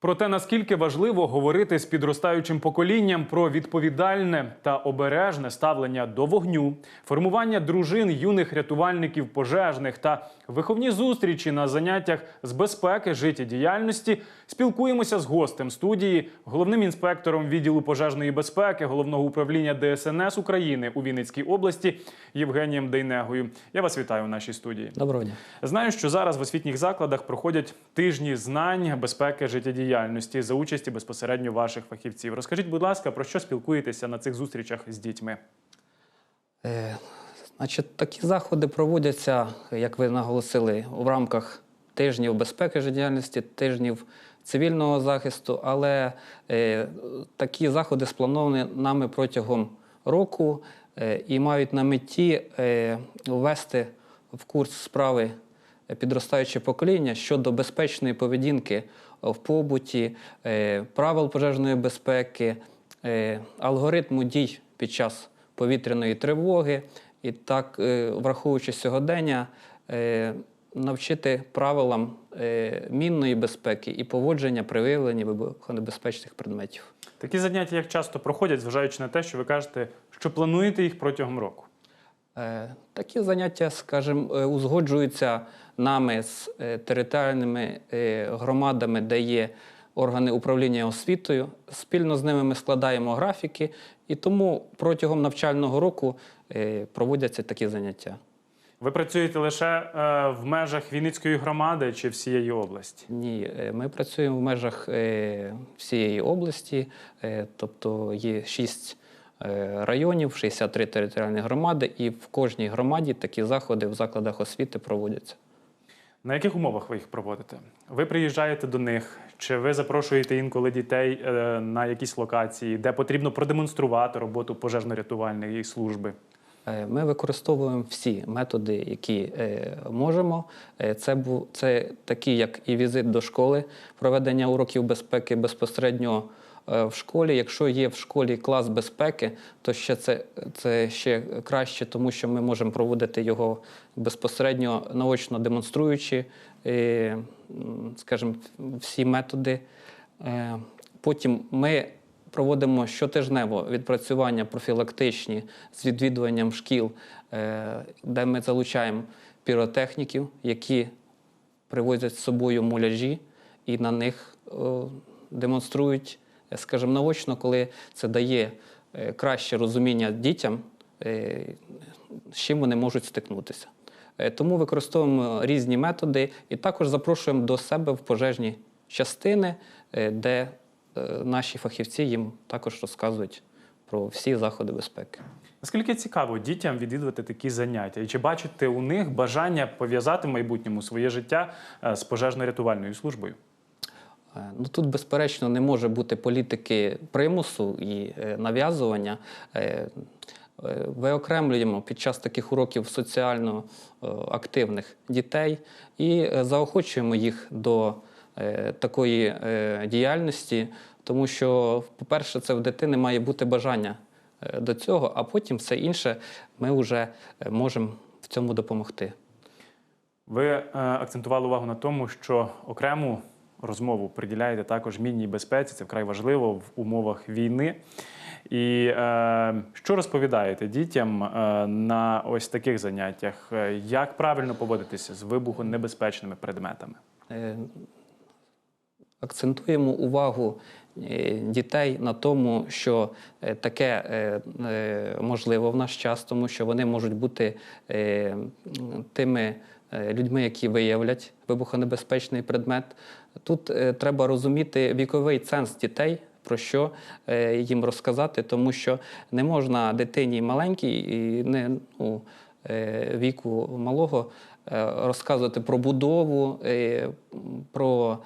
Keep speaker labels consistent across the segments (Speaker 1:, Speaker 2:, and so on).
Speaker 1: Про те, наскільки важливо говорити з підростаючим поколінням про відповідальне та обережне ставлення до вогню, формування дружин юних рятувальників пожежних та виховні зустрічі на заняттях з безпеки життєдіяльності, спілкуємося з гостем студії, головним інспектором відділу пожежної безпеки головного управління ДСНС України у Вінницькій області Євгенієм Дейнегою. Я вас вітаю у нашій студії.
Speaker 2: Доброго дня.
Speaker 1: Знаю, що зараз в освітніх закладах проходять тижні знань безпеки життєдіяльності за участі безпосередньо ваших фахівців. Розкажіть, будь ласка, про що спілкуєтеся на цих зустрічах з дітьми?
Speaker 2: Е, значить, такі заходи проводяться, як ви наголосили, в рамках тижнів безпеки життєдіяльності, тижнів цивільного захисту, але е, такі заходи сплановані нами протягом року е, і мають на меті е, ввести в курс справи підростаюче покоління щодо безпечної поведінки в побуті, е, правил пожежної безпеки, е, алгоритму дій під час повітряної тривоги, і так, е, враховуючи сьогодення, навчити правилам мінної безпеки і поводження при виявленні вибухонебезпечних предметів.
Speaker 1: Такі заняття як часто проходять, зважаючи на те, що ви кажете, що плануєте їх протягом року.
Speaker 2: Е, Такі заняття, скажімо, е, узгоджуються нами з е, територіальними громадами, де є органи управління освітою. Спільно з ними ми складаємо графіки, і тому протягом навчального року проводяться такі заняття.
Speaker 1: Ви працюєте лише в межах Вінницької громади чи всієї області?
Speaker 2: Ні, ми працюємо в межах всієї області, тобто є шість районів, 63 територіальні громади, і в кожній громаді такі заходи в закладах освіти проводяться.
Speaker 1: На яких умовах ви їх проводите? Ви приїжджаєте до них, чи ви запрошуєте інколи дітей е, на якісь локації, де потрібно продемонструвати роботу пожежно-рятувальної служби?
Speaker 2: Е, Ми використовуємо всі методи, які е, можемо. Е, Це це такі, як і візит до школи, проведення уроків безпеки безпосередньо е, в школі. Якщо є в школі клас безпеки, то ще це, це ще краще, тому що ми можемо проводити його безпосередньо наочно демонструючи, е, скажімо, всі методи. Е, Потім ми проводимо щотижнево відпрацювання профілактичні з відвідуванням шкіл, е, де ми залучаємо піротехніків, які привозять з собою муляжі і на них демонструють, е, скажімо, наочно, коли це дає е, краще розуміння дітям, е, з чим вони можуть стикнутися. Е, Тому використовуємо різні методи і також запрошуємо до себе в пожежні частини, де наші фахівці їм також розказують про всі заходи безпеки.
Speaker 1: Наскільки цікаво дітям відвідувати такі заняття? І чи бачите у них бажання пов'язати в майбутньому своє життя з пожежно-рятувальною службою?
Speaker 2: Е, Ну тут, безперечно, не може бути політики примусу і е, нав'язування. Е, Виокремлюємо під час таких уроків соціально активних дітей і заохочуємо їх до такої діяльності, тому що, по-перше, це в дитини має бути бажання до цього, а потім все інше ми вже можемо в цьому допомогти.
Speaker 1: Ви акцентували увагу на тому, що окрему розмову приділяєте також мінній безпеці. Це вкрай важливо в умовах війни. І е, що розповідаєте дітям е, на ось таких заняттях? Е, Як правильно поводитися з вибухонебезпечними предметами?
Speaker 2: Е, Акцентуємо увагу дітей на тому, що таке можливо в наш час, тому що вони можуть бути тими людьми, які виявлять вибухонебезпечний предмет. Тут е, треба розуміти віковий ценз дітей. Про що е, їм розказати, тому що не можна дитині маленькій і не ну, е, віку малого розказувати про будову, про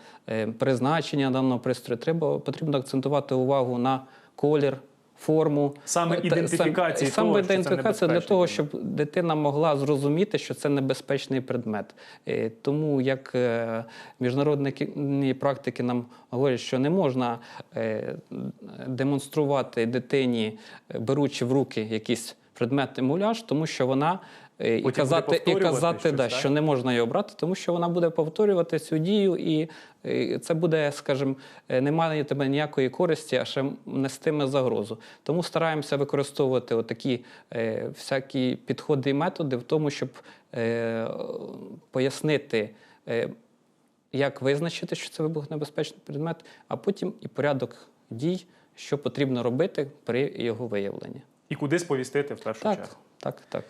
Speaker 2: призначення даного пристрою. Треба потрібно акцентувати увагу на колір. Форму
Speaker 1: Саме
Speaker 2: Е,
Speaker 1: ідентифікації
Speaker 2: сам-
Speaker 1: того,
Speaker 2: саме ідентифікація для того, щоб дитина могла зрозуміти, що це небезпечний предмет. Е, Тому як е, міжнародні практики нам говорять, що не можна демонструвати дитині, беручи в руки якісь предмети муляж, тому що вона і
Speaker 1: буде
Speaker 2: казати, і казати
Speaker 1: щось,
Speaker 2: да,
Speaker 1: так?
Speaker 2: що не можна його брати, тому що вона буде повторювати цю дію, і е, це буде, скажімо, е, немає тебе ніякої користі, а ще нестиме загрозу. Тому стараємося використовувати такі е, всякі підходи і методи в тому, щоб е, пояснити. Е, як визначити, що це вибухонебезпечний предмет, а потім і порядок дій, що потрібно робити при його виявленні.
Speaker 1: І куди сповістити в першу
Speaker 2: Так,
Speaker 1: чергу.
Speaker 2: так, так.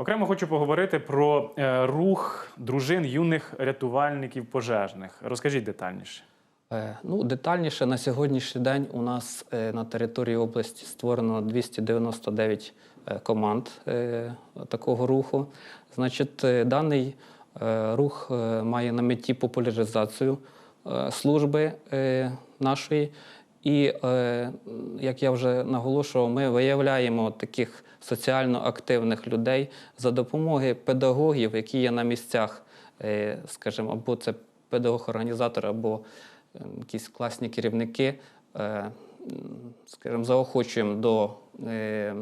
Speaker 1: Окремо хочу поговорити про е, рух дружин юних рятувальників пожежних. Розкажіть детальніше.
Speaker 2: Е, Ну, детальніше на сьогоднішній день у нас е, на території області створено 299 е, команд такого руху. Значить, даний рух має на меті популяризацію служби нашої. І, е, як я вже наголошував, ми виявляємо таких соціально активних людей за допомогою педагогів, які є на місцях, е, скажімо, або це педагог-організатор, або е, якісь класні керівники, е, скажімо, заохочуємо до е,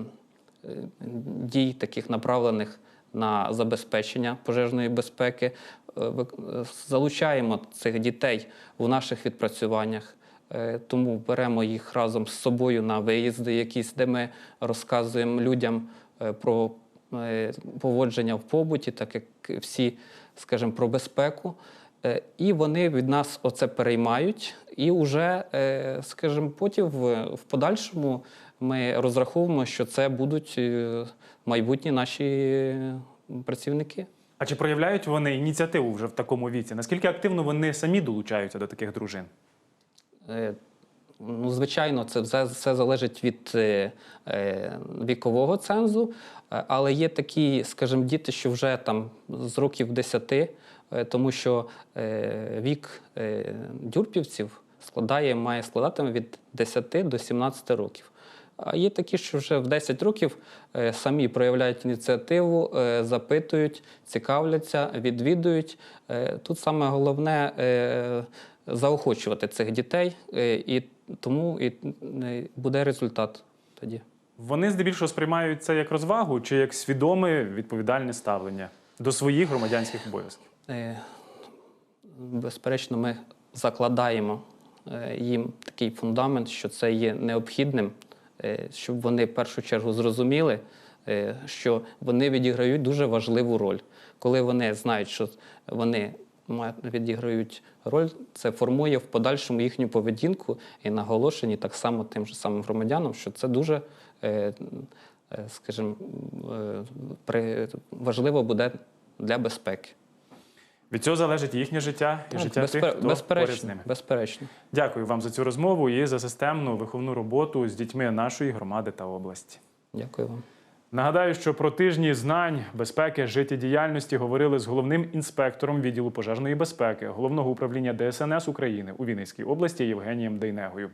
Speaker 2: дій, таких направлених на забезпечення пожежної безпеки. Е, Залучаємо цих дітей в наших відпрацюваннах. Е, Тому беремо їх разом з собою на виїзди, якісь, де ми розказуємо людям е, про е, поводження в побуті, так як всі, скажімо, про безпеку. І вони від нас оце переймають, і вже, скажімо, потім в, подальшому ми розраховуємо, що це будуть майбутні наші працівники.
Speaker 1: А чи проявляють вони ініціативу вже в такому віці? Наскільки активно вони самі долучаються до таких дружин?
Speaker 2: Е, Ну, звичайно, це все, все залежить від е, е, вікового цензу, але є такі, скажімо, діти, що вже там з років 10, е, тому що вік дюрпівців складає, має складати від 10 до 17 років. А є такі, що вже в 10 років е, самі проявляють ініціативу, е, запитують, цікавляться, відвідують. Е, Тут саме головне е, заохочувати цих дітей, е, і тому і е, буде результат тоді.
Speaker 1: Вони здебільшого сприймають це як розвагу чи як свідоме відповідальне ставлення до своїх громадянських обов'язків.
Speaker 2: Е, Безперечно, ми закладаємо їм такий фундамент, що це є необхідним, щоб вони в першу чергу зрозуміли, що вони відіграють дуже важливу роль. Коли вони знають, що вони відіграють роль, це формує в подальшому їхню поведінку і наголошені так само тим же самим громадянам, що це дуже, е, е, скажімо, е, важливо буде для безпеки.
Speaker 1: Від цього залежить їхнє життя і
Speaker 2: Так,
Speaker 1: життя
Speaker 2: безпе-
Speaker 1: тих, хто поряд з ними.
Speaker 2: безперечно.
Speaker 1: Дякую вам за цю розмову і за системну виховну роботу з дітьми нашої громади та області.
Speaker 2: Дякую вам.
Speaker 1: Нагадаю, що про тижні знань, безпеки, життєдіяльності говорили з головним інспектором відділу пожежної безпеки головного управління ДСНС України у Вінницькій області Євгенієм Дейнегою.